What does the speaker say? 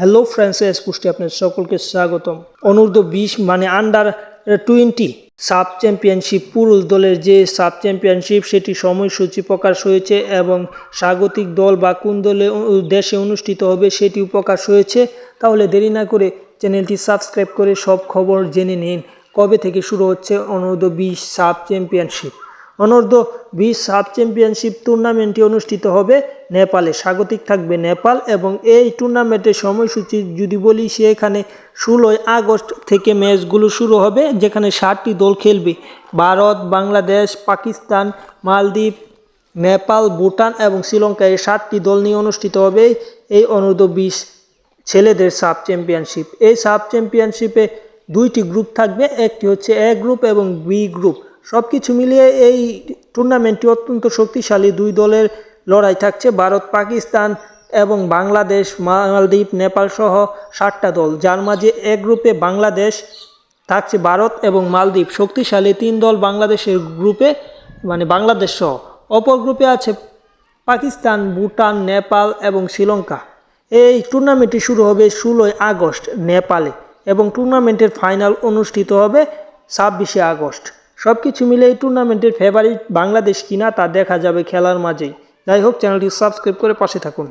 Hello friends স্পুষ্টি আপনার সকলকে স্বাগতম। অনূর্ধ্ব বিশ মানে আন্ডার টোয়েন্টি সাব চ্যাম্পিয়নশিপ পুরুষ দলের যে সাব চ্যাম্পিয়নশিপ সেটি সময়সূচি প্রকাশ হয়েছে এবং স্বাগতিক দল বা কোন দলে দেশে অনুষ্ঠিত হবে সেটিও প্রকাশ হয়েছে। তাহলে দেরি না করে চ্যানেলটি সাবস্ক্রাইব করে সব খবর জেনে নিন। কবে থেকে শুরু হচ্ছে অনূর্ধ্ব বিশ সাব চ্যাম্পিয়নশিপ অনূর্ধ্ব বিশ সাব চ্যাম্পিয়নশিপ টুর্নামেন্টটি অনুষ্ঠিত হবে নেপালে। স্বাগতিক থাকবে নেপাল এবং এই টুর্নামেন্টের সময়সূচি যদি বলি সেখানে ষোলোই আগস্ট থেকে ম্যাচগুলো শুরু হবে, যেখানে ষাটটি দল খেলবে। ভারত, বাংলাদেশ, পাকিস্তান, মালদ্বীপ, নেপাল, ভুটান এবং শ্রীলঙ্কা এই সাতটি দল নিয়ে অনুষ্ঠিত হবে এই অনূর্ধ্ব বিশ ছেলেদের সাব চ্যাম্পিয়নশিপ এই সাব চ্যাম্পিয়নশিপে দুইটি গ্রুপ থাকবে, একটি হচ্ছে এ গ্রুপ এবং বি গ্রুপ সব কিছু মিলিয়ে এই টুর্নামেন্টটি অত্যন্ত শক্তিশালী। দুই দলের লড়াই থাকছে, ভারত, পাকিস্তান এবং বাংলাদেশ, মালদ্বীপ, নেপাল সহ ষাটটা দল। যার মাঝে এক গ্রুপে বাংলাদেশ থাকছে, ভারত এবং মালদ্বীপ। শক্তিশালী তিন দল বাংলাদেশের গ্রুপে মানে বাংলাদেশ সহ। অপর গ্রুপে আছে পাকিস্তান, ভুটান, নেপাল এবং শ্রীলঙ্কা। এই টুর্নামেন্টটি শুরু হবে ষোলোই আগস্ট, নেপালে এবং টুর্নামেন্টের ফাইনাল অনুষ্ঠিত হবে ছাব্বিশে আগস্ট। সব কিছু মিলে এই টুর্নামেন্টের ফেভারিট বাংলাদেশ কিনা তা দেখা যাবে খেলার মাঝেই। যাই হোক চ্যানেলটি সাবস্ক্রাইব করে পাশে থাকুন।